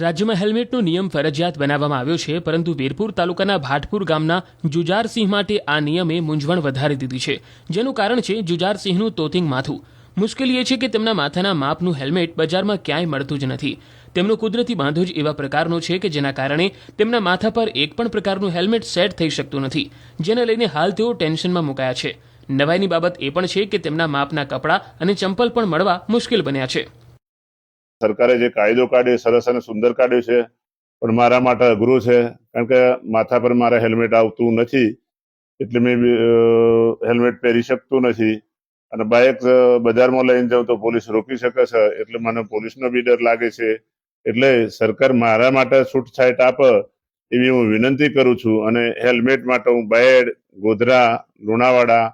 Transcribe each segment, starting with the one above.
રાજ્યમાં હેલ્મેટનો નિયમ ફરજિયાત બનાવવામાં આવ્યો છે, પરંતુ વીરપુર તાલુકાના ભાટપુર ગામના જુજારસિંહ માટે આ નિયમે મૂંઝવણ વધારી દીધી છે, જેનું કારણ છે જુજારસિંહનું તોતિંગ માથું. મુશ્કેલી એ છે કે તેમના માથાના માપનું હેલ્મેટ બજારમાં ક્યાંય મળતું જ નથી. તેમનો કુદરતી બાંધો જ એવા પ્રકારનો છે કે જેના કારણે તેમના માથા પર એક પણ પ્રકારનું હેલ્મેટ સેટ થઈ શકતું નથી, જેને લઈને હાલ તેઓ ટેન્શનમાં મુકાયા છે. નવાઈની બાબત એ પણ છે કે તેમના માપના કપડાં અને ચંપલ પણ મળવા મુશ્કેલ બન્યા છે. સરકારે જે કાયદો કાઢ્યો સરસ અને સુંદર કાઢ્યો છે. પણ મારા માટે અઘરું છે, કારણ કે માથા પર મારે હેલ્મેટ આવતું નથી. એટલે મેં હેલ્મેટ પહેરી શકતું નથી. અને બાઇક બજારમાં લઈને જાઉં તો પોલીસ રોકી શકે છે, એટલે મને પોલીસનો બી ડર લાગે છે. એટલે સરકાર મારા માટે છૂટછાટ આપે એવી હું વિનંતી કરું છું. અને હેલ્મેટ માટે હું બાયડ ગોધરા, લુણાવાડા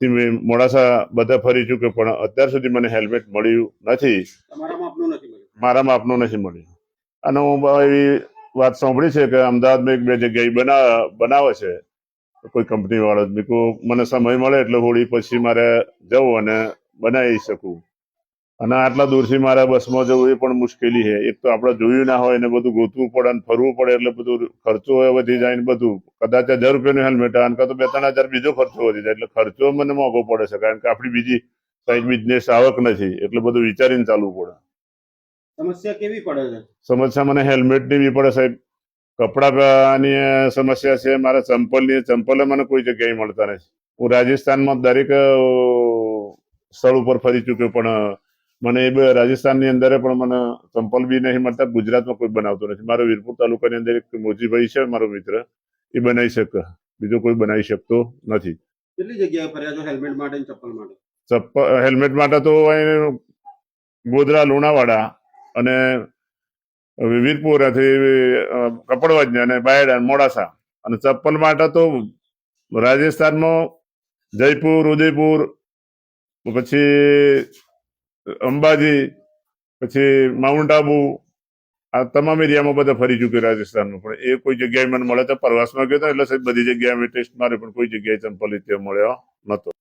થી મોડાસા બધા ફરી ચૂક્યો, પણ અત્યાર સુધી મને હેલ્મેટ મળ્યું નથી. માપનું નથી મળ્યું. નથી મળ્યું. અને હું એવી વાત સાંભળી છે કે અમદાવાદમાં એક બે જગ્યાએ બના, બનાવે છે. કોઈ કંપની વાળો. મેં મને સમય મળે એટલે હોળી પછી મારે જવું અને બનાવી શકું. અને આટલા દૂરથી મારે બસમાં જવું એ પણ મુશ્કેલી છે. એક તો આપણે જોયું ના હોય ને બધું ગોતવું પડે અને ફરવું પડે એટલે બધું ખર્ચો વધી જાય ને બધું. કદાચ હજાર રૂપિયાનું હેલ્મેટ આવે કાં તો બે ત્રણ હજાર બીજો ખર્ચો વધી જાય. એટલે ખર્ચો મને મોંઘો પડે છે. કારણ કે આપણી બીજી કઈ બિઝનેસ આવક નથી. એટલે બધું વિચારીને ચાલવું પડે. સમસ્યા કેવી પડે છે? સમસ્યા મને હેલ્મેટની બી પડે સાહેબ. કપડાની સમસ્યા છે મારા ચંપલની ચંપલ મને કોઈ જગ્યાએ મળતા નથી. હું રાજસ્થાનમાં દરેક સ્થળ ઉપર ફરી ચૂક્યો પણ મને એ રાજસ્થાનની અંદર પણ મને ચંપલ બી નહીં મળતા ગુજરાતમાં કોઈ બનાવતો નથી. મારો વીરપુર તાલુકાની અંદર એક મોજીભાઈ છે મારો મિત્ર. એ બનાવી શકે. બીજો કોઈ બનાવી શકતો નથી. કેટલી જગ્યાએ ફર્યા છો હેલ્મેટ માટે ચપ્પલ માટે? ચપ્પલ હેલ્મેટ માટે તો ગોધરા લુણાવાડા અને વીરપુર કપડવજ અને બાયડ મોડાસા. અને ચપ્પલ માટે તો રાજસ્થાનમાં જયપુર, ઉદયપુર, પછી અંબાજી, પછી માઉન્ટ આબુ, આ તમામ એરિયામાં બધા ફરી ચૂક્યો રાજસ્થાનમાં પણ એ કોઈ જગ્યાએ મને મળે તો પ્રવાસમાં ગયો હતો એટલે બધી જગ્યાએ ટેસ્ટ મારે પણ કોઈ જગ્યાએ ચંપલ રીતે મળ્યો નતો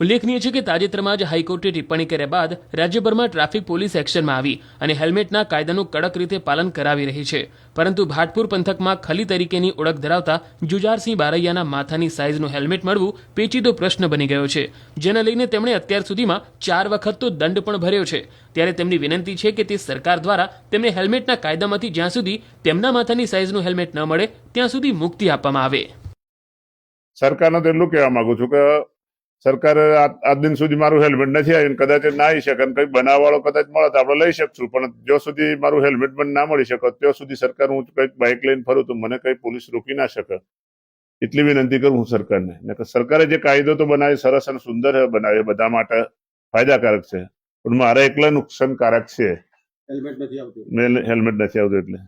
ઉલ્લેખનીય છે કે તાજેતરમાં જ હાઈકોર્ટે ટિપ્પણી કર્યા બાદ રાજ્યભરમાં ટ્રાફિક પોલીસ એક્શનમાં આવી અને હેલ્મેટના કાયદાનું કડક રીતે પાલન કરાવી રહી છે. પરંતુ ભાટપુર પંથકમાં ખલી તરીકેની ઓળખ ધરાવતા જુજારસિંહ બારૈયાના માથાની સાઇઝનું હેલ્મેટ મળવું પેચીદો પ્રશ્ન બની ગયો છે. જેને લઈને તેમણે અત્યાર સુધીમાં ચાર વખત તો દંડ પણ ભર્યો છે. ત્યારે તેમની વિનંતી છે કે તે સરકાર દ્વારા તેમને હેલ્મેટના કાયદામાંથી જ્યાં સુધી તેમના માથાની સાઇઝનું હેલ્મેટ ન મળે, ત્યાં સુધી મુક્તિ આપવામાં આવે. સરકારને તો એટલું કહેવા માંગુ છું કે સરકારે આ- આજ દિન સુધી મારું હેલ્મેટ નથી આવ્યું. કદાચ ના આવી શકે અને બનાવવાળો કદાચ મળે તો આપણે લઈ શકશું. પણ જો સુધી મારું હેલ્મેટ પણ ના મળી શકે ત્યાં સુધી સરકાર હું કંઈક બાઇક લઈને ફરું તો મને કઈ પોલીસ રોકી ના શકે. એટલી વિનંતી કરું હું સરકારને. ને સરકારે જે કાયદો તો બનાવે સરસ અને સુંદર બનાવ્યો બધા માટે ફાયદાકારક છે. પણ મારે એકલા નુકસાનકારક છે. હેલ્મેટ નથી આવતું. હેલ્મેટ નથી આવતું એટલે.